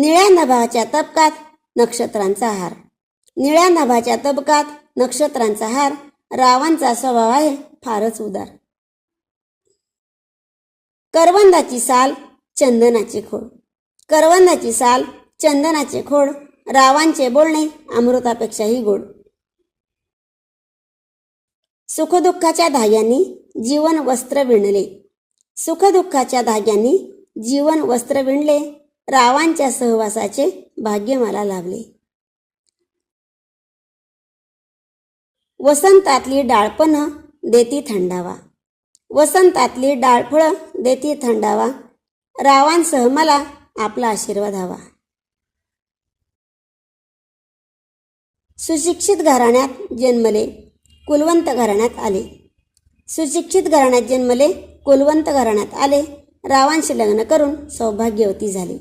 निळ्या नभाच्या तबकात नक्षत्रांचा हार. निळ्या नभाच्या तबकात नक्षत्रांचा हार रावांचा स्वभाव आहे फारच उदार. करवंदाची साल चंदनाचे खोड. करवंदाची साल चंदनाचे खोड रावांचे बोलणे अमृतापेक्षाही गोड. सुखदुःखाच्या धाग्यांनी जीवन वस्त्र विणले. सुखदुःखाच्या धाग्यांनी जीवन वस्त्र विणले. रावांच्या सहवासाचे भाग्य मला लाभले. वसंतातली डाळपण देती थंडावा. वसंतातली डाळफळं देती थंडावा. रावांसह मला आपला आशीर्वाद हवा. सुशिक्षित घराण्यात जन्मले कुलवंत घराण्यात आले. सुशिक्षित घराण्यात जन्मले कुलवंत घराण्यात आले. रावांशी लग्न करून सौभाग्यवती झाली.